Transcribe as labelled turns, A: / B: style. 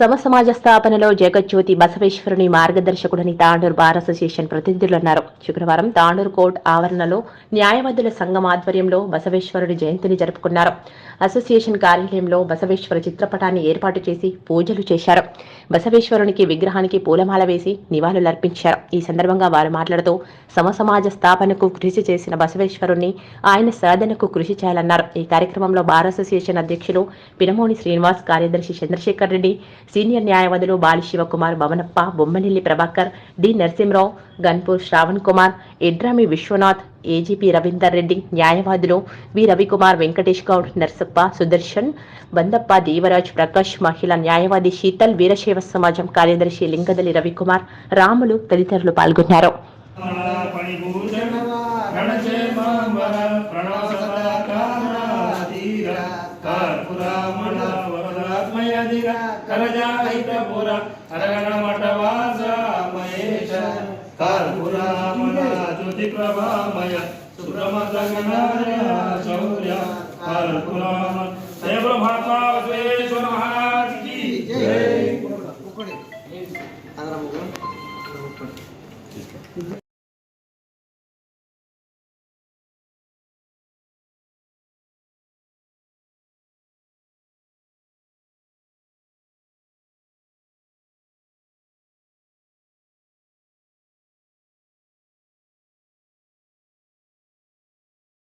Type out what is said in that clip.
A: సమ సమాజ స్థాపనలో జగజ్యోతి బసవేశ్వరుని మార్గదర్శకుడని తాండూరు బార్ అసోసియేషన్ ప్రతినిధులు అన్నారు శుక్రవారం తాండూరు కోర్ట్ ఆవరణలో న్యాయవాదుల సంఘం ఆధ్వర్యంలో బసవేశ్వరుడి జయంతిని జరుపుకున్నారు. అసోసియేషన్ కార్యాలయంలో బసవేశ్వర చిత్రపటాన్ని ఏర్పాటు చేసి పూజలు చేశారు. బసవేశ్వరునికి విగ్రహానికి పూలమాల వేసి నివాళులర్పించారు ఈ సందర్భంగా వారు మాట్లాడుతూ సమ సమాజ స్థాపనకు కృషి చేసిన బసవేశ్వరుణ్ణి ఆయన సాధనకు కృషి చేయాలన్నారు. ఈ కార్యక్రమంలో బార్ అసోసియేషన్ అధ్యక్షులు పినమోని శ్రీనివాస్ కార్యదర్శి చంద్రశేఖర్ రెడ్డి సీనియర్ న్యాయవాదులు బాలి శివకుమార్ భవనప్ప బొమ్మనిల్లి ప్రభాకర్ డి నరసింహరావు గన్పూర్ శ్రావణ్ కుమార్ ఎడ్రామి విశ్వనాథ్ ఏజీపీ రవీందర్ రెడ్డి న్యాయవాదులు వి రవికుమార్ వెంకటేష్ గౌడ్ నర్సప్ప సుదర్శన్ బందప్ప దేవరాజ్ ప్రకాష్ మహిళా న్యాయవాది శీతల్ వీరశైవ సమాజం కార్యదర్శి లింగదలి రవికుమార్ రాములు తదితరులు పాల్గొన్నారు.
B: వరదాత్మయధిర కరజాహితపుర అరగణ మఠవాస మహేశ కర్పురామణ జ్యోతి ప్రభామయ సుబ్రహ్మణ్య శౌర్య కర్పురామ దేవ మహాత్మా బసవేశ్వర మహారాజ్కి జై.